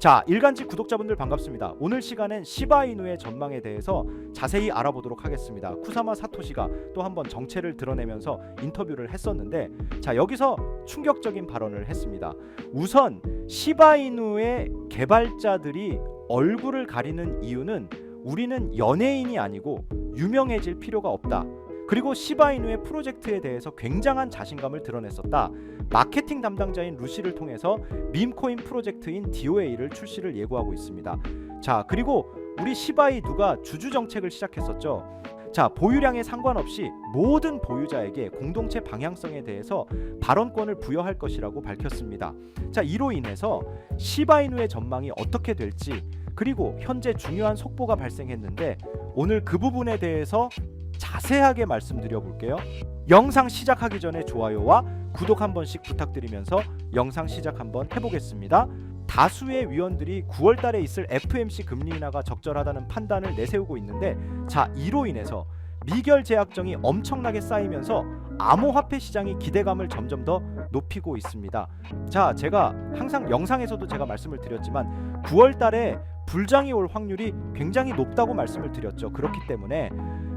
자, 일간지 구독자분들 반갑습니다. 오늘 시간엔 시바이누의 전망에 대해서 자세히 알아보도록 하겠습니다. 쿠사마 사토시가 또 한번 정체를 드러내면서 인터뷰를 했었는데 자, 여기서 충격적인 발언을 했습니다. 우선 시바이누의 개발자들이 얼굴을 가리는 이유는 우리는 연예인이 아니고 유명해질 필요가 없다. 그리고 시바이누의 프로젝트에 대해서 굉장한 자신감을 드러냈었다. 마케팅 담당자인 루시를 통해서 밈코인 프로젝트인 DOA를 출시를 예고하고 있습니다. 자, 그리고 우리 시바이누가 주주 정책을 시작했었죠. 자, 보유량에 상관없이 모든 보유자에게 공동체 방향성에 대해서 발언권을 부여할 것이라고 밝혔습니다. 자, 이로 인해서 시바이누의 전망이 어떻게 될지 그리고 현재 중요한 속보가 발생했는데 오늘 그 부분에 대해서 자세하게 말씀드려 볼게요. 영상 시작하기 전에 좋아요와 구독 한 번씩 부탁드리면서 영상 시작 한번 해보겠습니다. 다수의 위원들이 9월 달에 있을 FMC 금리 인하가 적절하다는 판단을 내세우고 있는데 자 이로 인해서 미결 제약정이 엄청나게 쌓이면서 암호화폐 시장이 기대감을 점점 더 높이고 있습니다. 자 제가 항상 영상에서도 제가 말씀을 드렸지만 9월 달에 불장이 올 확률이 굉장히 높다고 말씀을 드렸죠. 그렇기 때문에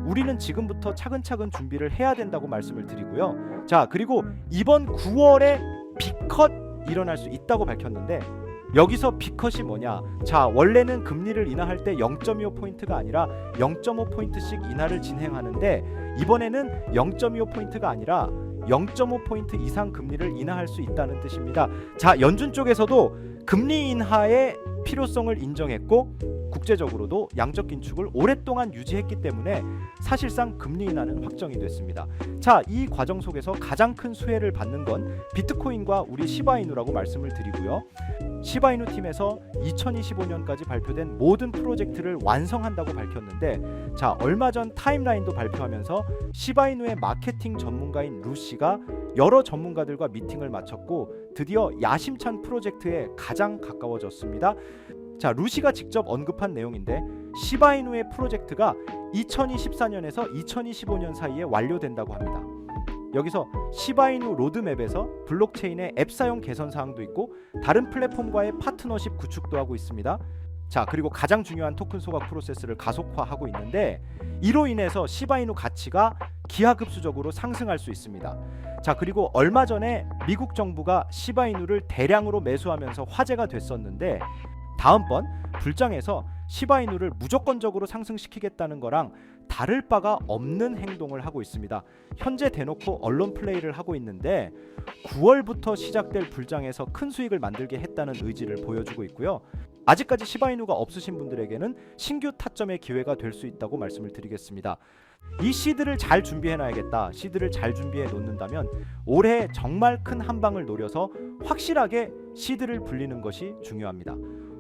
우리는 지금부터 차근차근 준비를 해야 된다고 말씀을 드리고요. 자, 그리고 이번 9월에 비컷 일어날 수 있다고 밝혔는데 여기서 비컷이 뭐냐? 자, 원래는 금리를 인하할 때 0.25 포인트가 아니라 0.5 포인트씩 인하를 진행하는데 이번에는 0.25 포인트가 아니라 0.5 포인트 이상 금리를 인하할 수 있다는 뜻입니다. 자, 연준 쪽에서도 금리 인하의 필요성을 인정했고 국제적으로도 양적 긴축을 오랫동안 유지했기 때문에 사실상 금리 인하는 확정이 됐습니다. 자, 이 과정 속에서 가장 큰 수혜를 받는 건 비트코인과 우리 시바이누라고 말씀을 드리고요. 시바이누 팀에서 2025년까지 발표된 모든 프로젝트를 완성한다고 밝혔는데 자, 얼마 전 타임라인도 발표하면서 시바이누의 마케팅 전문가인 루시가 여러 전문가들과 미팅을 마쳤고 드디어 야심찬 프로젝트에 가장 가까워졌습니다. 자, 루시가 직접 언급한 내용인데 시바이누의 프로젝트가 2024년에서 2025년 사이에 완료된다고 합니다. 여기서 시바이누 로드맵에서 블록체인의 앱 사용 개선 사항도 있고 다른 플랫폼과의 파트너십 구축도 하고 있습니다. 자, 그리고 가장 중요한 토큰 소각 프로세스를 가속화하고 있는데 이로 인해서 시바이누 가치가 기하급수적으로 상승할 수 있습니다. 자, 그리고 얼마 전에 미국 정부가 시바이누를 대량으로 매수하면서 화제가 됐었는데 다음번 불장에서 시바이누를 무조건적으로 상승시키겠다는 거랑 다를 바가 없는 행동을 하고 있습니다. 현재 대놓고 언론 플레이를 하고 있는데 9월부터 시작될 불장에서 큰 수익을 만들게 했다는 의지를 보여주고 있고요. 아직까지 시바이누가 없으신 분들에게는 신규 타점의 기회가 될 수 있다고 말씀을 드리겠습니다. 이 시드를 잘 준비해 놔야겠다. 시드를 잘 준비해 놓는다면 올해 정말 큰 한 방을 노려서 확실하게 시드를 불리는 것이 중요합니다.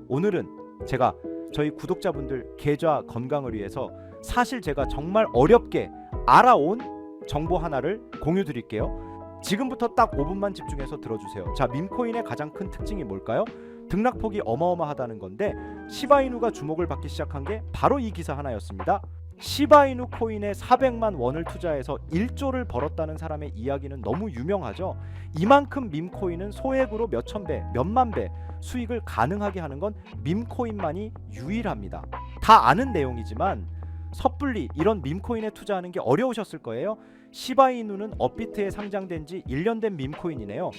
오늘은 제가 저희 구독자분들 계좌 건강을 위해서 사실 제가 정말 어렵게 알아온 정보 하나를 공유 드릴게요. 지금부터 딱 5분만 집중해서 들어주세요. 자, 밈코인의 가장 큰 특징이 뭘까요? 등락폭이 어마어마하다는 건데 시바이누가 주목을 받기 시작한 게 바로 이 기사 하나였습니다. 시바이누 코인에 400만 원을 투자해서 1조를 벌었다는 사람의 이야기는 너무 유명하죠. 이만큼 밈코인은 소액으로 몇천 배, 몇만 배 수익을 가능하게 하는 건 밈코인만이 유일합니다. 다 아는 내용이지만 섣불리 이런 밈코인에 투자하는 게 어려우셨을 거예요. 시바이누는 업비트에 상장된 지 1년 된 밈코인이네요.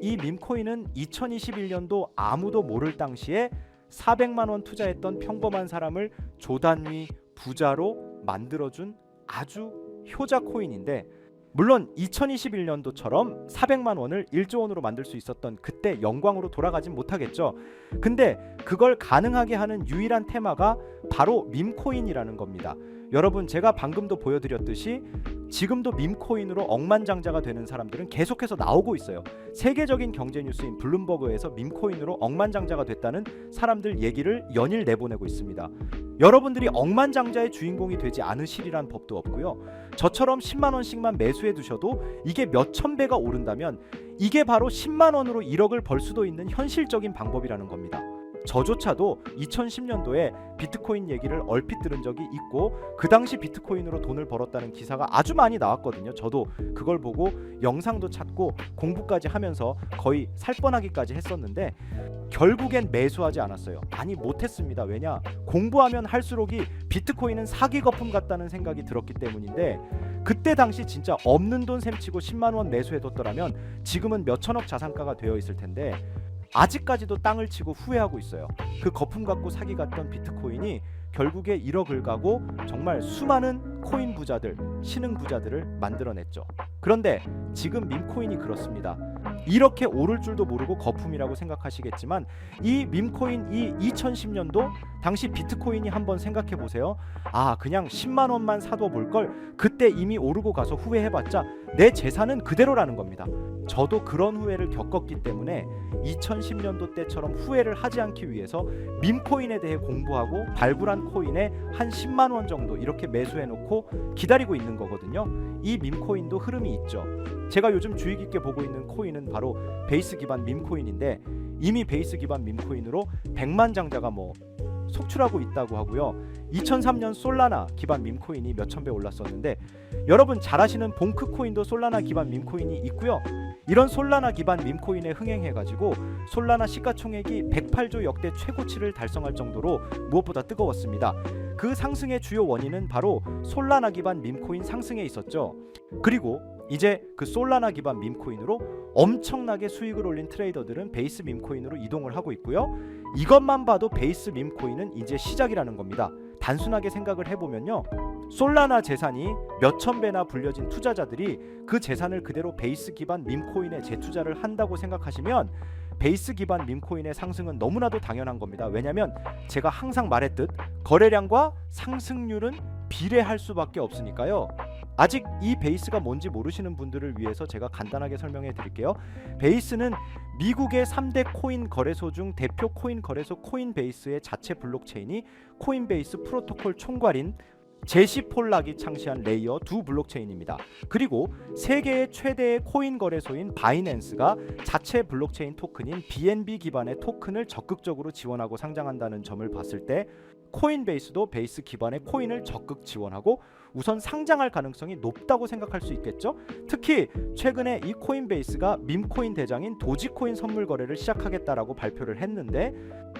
이 밈코인은 2021년도 아무도 모를 당시에 400만 원 투자했던 평범한 사람을 조단위 부자로 만들어준 아주 효자 코인인데 물론 2021년도처럼 400만 원을 1조 원으로 만들 수 있었던 그때 영광으로 돌아가진 못하겠죠. 근데 그걸 가능하게 하는 유일한 테마가 바로 밈코인이라는 겁니다. 여러분 제가 방금도 보여드렸듯이 지금도 밈코인으로 억만장자가 되는 사람들은 계속해서 나오고 있어요. 세계적인 경제 뉴스인 블룸버그에서 밈코인으로 억만장자가 됐다는 사람들 얘기를 연일 내보내고 있습니다. 여러분들이 억만장자의 주인공이 되지 않으시리란 법도 없고요. 저처럼 10만 원씩만 매수해 두셔도 이게 몇천 배가 오른다면 이게 바로 10만 원으로 1억을 벌 수도 있는 현실적인 방법이라는 겁니다. 저조차도 2010년도에 비트코인 얘기를 얼핏 들은 적이 있고 그 당시 비트코인으로 돈을 벌었다는 기사가 아주 많이 나왔거든요. 저도 그걸 보고 영상도 찾고 공부까지 하면서 거의 살 뻔하기까지 했었는데 결국엔 매수하지 않았어요. 아니 못했습니다. 왜냐 공부하면 할수록이 비트코인은 사기 거품 같다는 생각이 들었기 때문인데 그때 당시 진짜 없는 돈 셈치고 10만 원 매수해뒀더라면 지금은 몇 천억 자산가가 되어 있을 텐데 아직까지도 땅을 치고 후회하고 있어요. 그 거품 갖고 사기 갔던 비트코인이 결국에 1억을 가고 정말 수많은 코인 부자들, 신흥 부자들을 만들어냈죠. 그런데 지금 밈코인이 그렇습니다. 이렇게 오를 줄도 모르고 거품이라고 생각하시겠지만 이 밈코인 이 2010년도 당시 비트코인이 한번 생각해 보세요. 아, 그냥 10만 원만 사둬 볼 걸 그때 이미 오르고 가서 후회해 봤자 내 재산은 그대로라는 겁니다. 저도 그런 후회를 겪었기 때문에 2010년도 때처럼 후회를 하지 않기 위해서 밈코인에 대해 공부하고 발굴한 코인에 한 10만 원 정도 이렇게 매수해 놓고 기다리고 있는 거거든요. 이 밈코인도 흐름이 있죠. 제가 요즘 주의 깊게 보고 있는 코인은 바로 베이스 기반 밈코인인데 이미 베이스 기반 밈코인으로 100만 장자가 뭐 속출하고 있다고 하고요. 2003년 솔라나 기반 밈코인이 몇천 배 올랐었는데 여러분 잘 아시는 봉크 코인도 솔라나 기반 밈코인이 있고요. 이런 솔라나 기반 밈코인에 흥행해가지고 솔라나 시가총액이 108조 역대 최고치를 달성할 정도로 무엇보다 뜨거웠습니다. 그 상승의 주요 원인은 바로 솔라나 기반 밈코인 상승에 있었죠. 그리고 이제 그 솔라나 기반 밈코인으로 엄청나게 수익을 올린 트레이더들은 베이스 밈코인으로 이동을 하고 있고요. 이것만 봐도 베이스 밈코인은 이제 시작이라는 겁니다. 단순하게 생각을 해보면요. 솔라나 재산이 몇천 배나 불려진 투자자들이 그 재산을 그대로 베이스 기반 밈코인에 재투자를 한다고 생각하시면 베이스 기반 밈코인의 상승은 너무나도 당연한 겁니다. 왜냐하면 제가 항상 말했듯 거래량과 상승률은 비례할 수밖에 없으니까요. 아직 이 베이스가 뭔지 모르시는 분들을 위해서 제가 간단하게 설명해 드릴게요. 베이스는 미국의 3대 코인 거래소 중 대표 코인 거래소 코인베이스의 자체 블록체인이 코인베이스 프로토콜 총괄인 제시 폴락이 창시한 레이어 두 블록체인입니다. 그리고 세계의 최대의 코인 거래소인 바이낸스가 자체 블록체인 토큰인 BNB 기반의 토큰을 적극적으로 지원하고 상장한다는 점을 봤을 때 코인베이스도 베이스 기반의 코인을 적극 지원하고 우선 상장할 가능성이 높다고 생각할 수 있겠죠. 특히 최근에 이 코인베이스가 밈코인 대장인 도지코인 선물 거래를 시작하겠다라고 발표를 했는데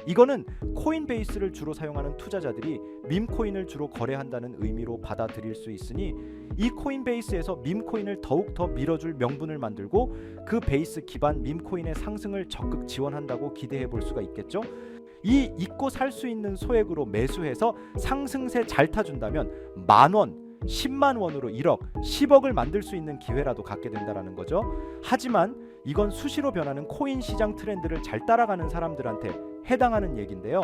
이거는 코인베이스를 주로 사용하는 투자자들이 밈코인을 주로 거래한다는 의미로 받아들일 수 있으니 이 코인베이스에서 밈코인을 더욱 더 밀어줄 명분을 만들고 그 베이스 기반 밈코인의 상승을 적극 지원한다고 기대해 볼 수가 있겠죠. 이 잊고 살 수 있는 소액으로 매수해서 상승세 잘 타준다면 만 원, 10만 원으로 1억, 10억을 만들 수 있는 기회라도 갖게 된다라는 거죠. 하지만 이건 수시로 변하는 코인 시장 트렌드를 잘 따라가는 사람들한테 해당하는 얘긴데요.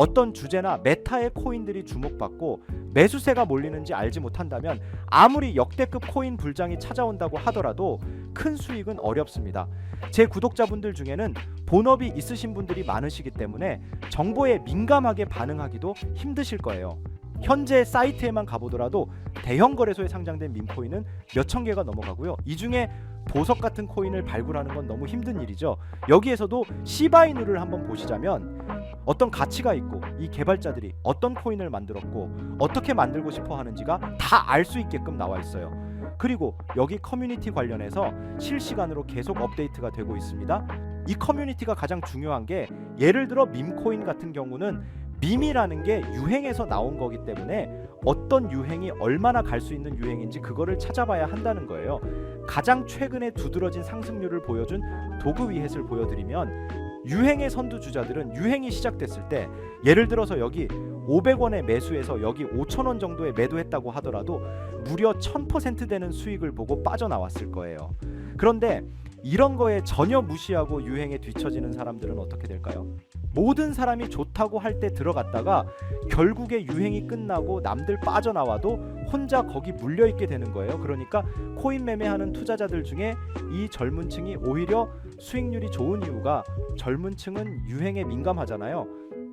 어떤 주제나 메타의 코인들이 주목받고 매수세가 몰리는지 알지 못한다면 아무리 역대급 코인 불장이 찾아온다고 하더라도 큰 수익은 어렵습니다. 제 구독자분들 중에는 본업이 있으신 분들이 많으시기 때문에 정보에 민감하게 반응하기도 힘드실 거예요. 현재 사이트에만 가보더라도 대형 거래소에 상장된 밈코인은 몇천 개가 넘어가고요. 이 중에 보석 같은 코인을 발굴하는 건 너무 힘든 일이죠. 여기에서도 시바이누를 한번 보시자면 어떤 가치가 있고 이 개발자들이 어떤 코인을 만들었고 어떻게 만들고 싶어 하는지가 다 알 수 있게끔 나와 있어요. 그리고 여기 커뮤니티 관련해서 실시간으로 계속 업데이트가 되고 있습니다. 이 커뮤니티가 가장 중요한 게 예를 들어 밈코인 같은 경우는 밈이라는 게 유행에서 나온 거기 때문에 어떤 유행이 얼마나 갈 수 있는 유행인지 그거를 찾아봐야 한다는 거예요. 가장 최근에 두드러진 상승률을 보여준 도그 위햇을 보여드리면 유행의 선두주자들은 유행이 시작됐을 때 예를 들어서 여기 500원에 매수해서 여기 5,000원 정도에 매도했다고 하더라도 무려 1000% 되는 수익을 보고 빠져나왔을 거예요. 그런데 이런 거에 전혀 무시하고 유행에 뒤처지는 사람들은 어떻게 될까요? 모든 사람이 좋다고 할 때 들어갔다가 결국에 유행이 끝나고 남들 빠져나와도 혼자 거기 물려 있게 되는 거예요. 그러니까 코인 매매하는 투자자들 중에 이 젊은 층이 오히려 수익률이 좋은 이유가 젊은 층은 유행에 민감하잖아요.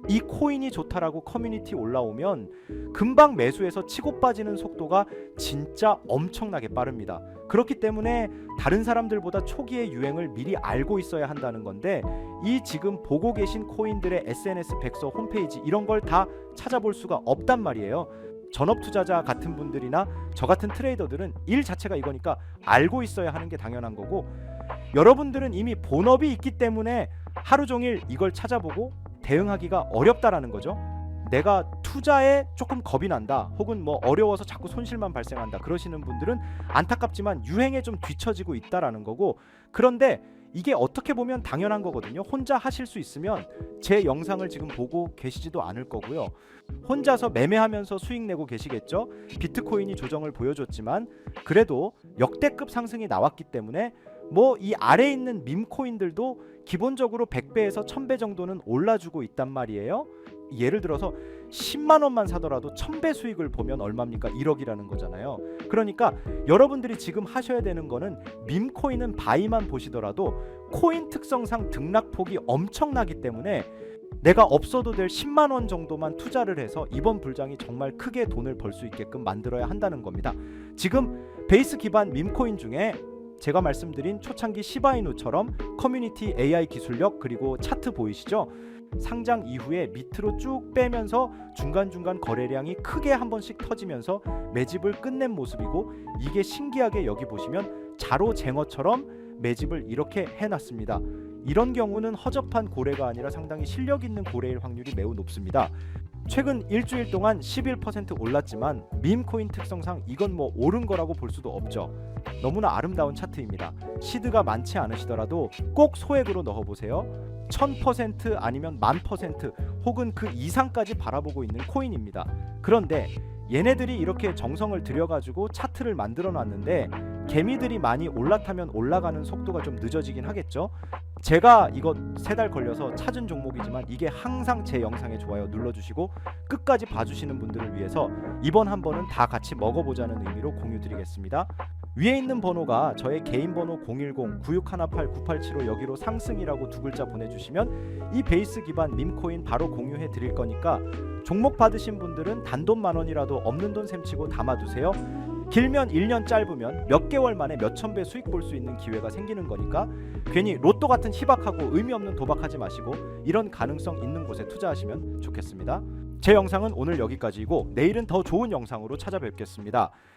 이 코인이 좋다라고 커뮤니티 올라오면 금방 매수해서 치고 빠지는 속도가 진짜 엄청나게 빠릅니다. 그렇기 때문에 다른 사람들보다 초기의 유행을 미리 알고 있어야 한다는 건데 이 지금 보고 계신 코인들의 SNS 백서 홈페이지 이런 걸 다 찾아볼 수가 없단 말이에요. 전업 투자자 같은 분들이나 저 같은 트레이더들은 일 자체가 이거니까 알고 있어야 하는 게 당연한 거고 여러분들은 이미 본업이 있기 때문에 하루 종일 이걸 찾아보고 대응하기가 어렵다라는 거죠. 내가 투자에 조금 겁이 난다 혹은 뭐 어려워서 자꾸 손실만 발생한다 그러시는 분들은 안타깝지만 유행에 좀 뒤처지고 있다라는 거고 그런데 이게 어떻게 보면 당연한 거거든요. 혼자 하실 수 있으면 제 영상을 지금 보고 계시지도 않을 거고요. 혼자서 매매하면서 수익 내고 계시겠죠? 비트코인이 조정을 보여줬지만 그래도 역대급 상승이 나왔기 때문에 뭐 이 아래에 있는 밈코인들도 기본적으로 100배에서 1000배 정도는 올라주고 있단 말이에요 예를 들어서 10만 원만 사더라도 1000배 수익을 보면 얼마입니까? 1억이라는 거잖아요. 그러니까 여러분들이 지금 하셔야 되는 거는 밈코인은 바이만 보시더라도 코인 특성상 등락폭이 엄청나기 때문에 내가 없어도 될 10만 원 정도만 투자를 해서 이번 불장이 정말 크게 돈을 벌 수 있게끔 만들어야 한다는 겁니다. 지금 베이스 기반 밈코인 중에 제가 말씀드린 초창기 시바이누처럼 커뮤니티 AI 기술력 그리고 차트 보이시죠? 상장 이후에 밑으로 쭉 빼면서 중간중간 거래량이 크게 한 번씩 터지면서 매집을 끝낸 모습이고 이게 신기하게 여기 보시면 자로쟁어처럼 매집을 이렇게 해놨습니다. 이런 경우는 허접한 고래가 아니라 상당히 실력 있는 고래일 확률이 매우 높습니다. 최근 일주일 동안 11% 올랐지만 밈코인 특성상 이건 뭐 오른 거라고 볼 수도 없죠. 너무나 아름다운 차트입니다. 시드가 많지 않으시더라도 꼭 소액으로 넣어보세요. 1000% 아니면 만 퍼센트 혹은 그 이상까지 바라보고 있는 코인입니다. 그런데 얘네들이 이렇게 정성을 들여가지고 차트를 만들어 놨는데 개미들이 많이 올라타면 올라가는 속도가 좀 늦어지긴 하겠죠. 제가 이거 세 달 걸려서 찾은 종목이지만 이게 항상 제 영상에 좋아요 눌러주시고 끝까지 봐주시는 분들을 위해서 이번 한 번은 다 같이 먹어보자는 의미로 공유 드리겠습니다. 위에 있는 번호가 저의 개인 번호 010-9618-9875 여기로 상승이라고 두 글자 보내주시면 이 베이스 기반 밈코인 바로 공유해 드릴 거니까 종목 받으신 분들은 단돈 만 원이라도 없는 돈 셈치고 담아두세요. 길면 1년 짧으면 몇 개월 만에 몇천 배 수익 볼 수 있는 기회가 생기는 거니까 괜히 로또 같은 희박하고 의미 없는 도박하지 마시고 이런 가능성 있는 곳에 투자하시면 좋겠습니다. 제 영상은 오늘 여기까지이고 내일은 더 좋은 영상으로 찾아뵙겠습니다.